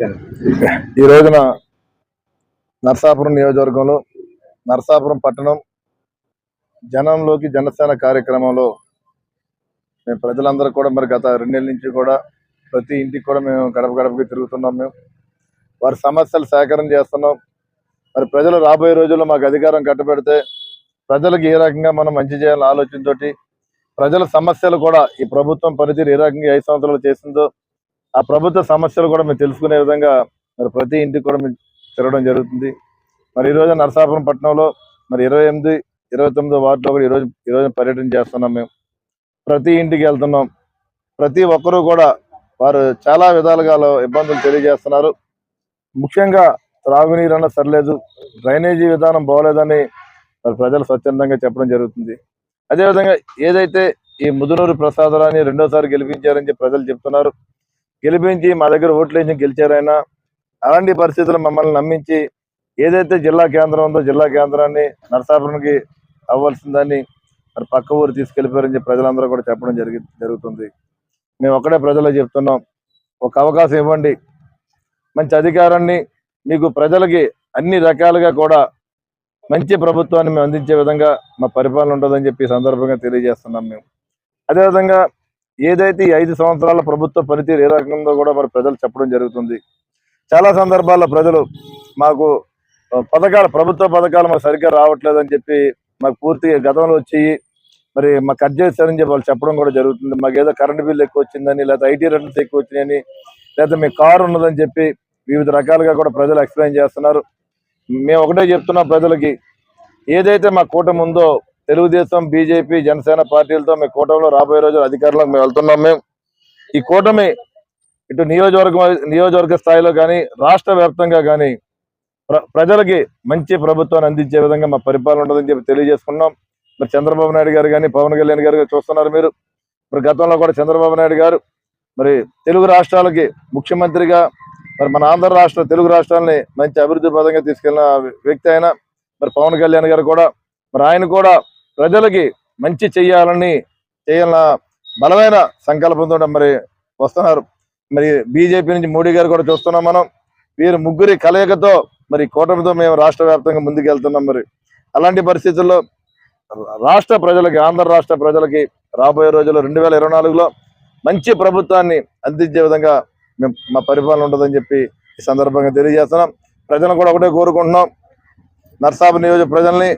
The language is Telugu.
ఈ రోజున నర్సాపురం నియోజకవర్గంలో నర్సాపురం పట్టణం జనంలోకి జనసేన కార్యక్రమంలో మేము ప్రజలందరూ కూడా మరి గత రెండేళ్ళ నుంచి కూడా ప్రతి ఇంటికి కూడా మేము గడప గడపకి తిరుగుతున్నాం మేము. వారి సమస్యలు సేకరణ చేస్తున్నాం. మరి ప్రజలు రాబోయే రోజుల్లో మాకు అధికారం కట్టబెడితే ప్రజలకు ఏ రకంగా మనం మంచి చేయాలని ఆలోచనతోటి ప్రజల సమస్యలు కూడా ఈ ప్రభుత్వం పనితీరు ఏ రకంగా ఐదు సంవత్సరాలు చేసిందో ఆ ప్రభుత్వ సమస్యలు కూడా మేము తెలుసుకునే విధంగా మరి ప్రతి ఇంటికి కూడా మేము తిరగడం జరుగుతుంది. మరి ఈరోజు నరసాపురం పట్టణంలో మరి ఇరవై ఎనిమిది ఇరవై తొమ్మిదో వార్డులో కూడా ఈరోజు ఈరోజు పర్యటన చేస్తున్నాం మేము. ప్రతి ఇంటికి వెళ్తున్నాం. ప్రతి ఒక్కరూ కూడా వారు చాలా విధాలుగా ఇబ్బందులు తెలియజేస్తున్నారు. ముఖ్యంగా త్రాగునీరు అన్న సరిలేదు డ్రైనేజీ విధానం బాగోలేదని మరి ప్రజలు స్వచ్ఛందంగా చెప్పడం జరుగుతుంది. అదేవిధంగా ఏదైతే ఈ ముదునూరు ప్రసాదరాన్ని రెండోసారి గెలిపించారని చెప్పి ప్రజలు చెప్తున్నారు. గెలిపించి మా దగ్గర ఓట్లు వేసి గెలిచారైనా అలాంటి పరిస్థితులు మమ్మల్ని నమ్మించి ఏదైతే జిల్లా కేంద్రం ఉందో జిల్లా కేంద్రాన్ని నరసాపురంకి అవ్వాల్సిందని మరి పక్క ఊరు తీసుకెళ్ళిపోయారని చెప్పి ప్రజలందరూ కూడా చెప్పడం జరిగి జరుగుతుంది. మేము ఒక్కడే ప్రజలకు చెప్తున్నాం ఒక అవకాశం ఇవ్వండి. మంచి అధికారాన్ని మీకు ప్రజలకి అన్ని రకాలుగా కూడా మంచి ప్రభుత్వాన్ని మేము అందించే విధంగా మా పరిపాలన ఉంటుందని చెప్పి సందర్భంగా తెలియజేస్తున్నాం మేము. అదేవిధంగా ఏదైతే ఈ ఐదు సంవత్సరాల ప్రభుత్వ పనితీరు ఏ రకంగా కూడా మరి ప్రజలు చెప్పడం జరుగుతుంది? చాలా సందర్భాల్లో ప్రజలు మాకు పథకాలు ప్రభుత్వ పథకాలు మరి సరిగ్గా రావట్లేదని చెప్పి మాకు పూర్తిగా గతంలో వచ్చి మరి మాకు కట్ చేస్తారని చెప్పి వాళ్ళు చెప్పడం కూడా జరుగుతుంది. మాకు ఏదో కరెంట్ బిల్ ఎక్కువ వచ్చిందని లేదా ఐటీ రెంట్స్ ఎక్కువ వచ్చినాయని లేదా మీ కారు ఉన్నదని చెప్పి వివిధ రకాలుగా కూడా ప్రజలు ఎక్స్ప్లెయిన్ చేస్తున్నారు. మేము ఒకటే చెప్తున్నాం ప్రజలకి ఏదైతే మా కూటమి ఉందో తెలుగుదేశం బీజేపీ జనసేన పార్టీలతో మేము కూటమిలో రాబోయే రోజులు అధికారంలోకి మేము వెళ్తున్నాం మేము. ఈ కూటమి ఇటు నియోజకవర్గం నియోజకవర్గ స్థాయిలో కానీ రాష్ట్ర వ్యాప్తంగా కానీ ప్ర ప్రజలకి మంచి ప్రభుత్వాన్ని అందించే విధంగా మా పరిపాలన ఉండదని చెప్పి తెలియజేసుకున్నాం. మరి చంద్రబాబు నాయుడు గారు కానీ పవన్ కళ్యాణ్ గారు చూస్తున్నారు మీరు. మరి గతంలో కూడా చంద్రబాబు నాయుడు గారు మరి తెలుగు రాష్ట్రాలకి ముఖ్యమంత్రిగా మరి మన ఆంధ్ర రాష్ట్ర తెలుగు రాష్ట్రాలని మంచి అభివృద్ధి పదంగా తీసుకెళ్ళిన వ్యక్తి అయినా మరి పవన్ కళ్యాణ్ గారు కూడా మరి ఆయన కూడా ప్రజలకి మంచి చేయాలని చేయాలన్న బలమైన సంకల్పంతో మరి వస్తున్నారు. మరి బీజేపీ నుంచి మోడీ గారు కూడా చూస్తున్నాం మనం. వీరు ముగ్గురి కలయికతో మరి కూటమితో మేము రాష్ట్ర వ్యాప్తంగా ముందుకెళ్తున్నాం మరి. అలాంటి పరిస్థితుల్లో రాష్ట్ర ప్రజలకి ఆంధ్ర రాష్ట్ర ప్రజలకి రాబోయే రోజుల్లో రెండు వేల ఇరవై నాలుగులో మంచి ప్రభుత్వాన్ని అందించే విధంగా మేము మా పరిపాలన ఉంటుందని చెప్పి ఈ సందర్భంగా తెలియజేస్తున్నాం. ప్రజలను కూడా ఒకటే కోరుకుంటున్నాం. నర్సాపు నియోజక ప్రజల్ని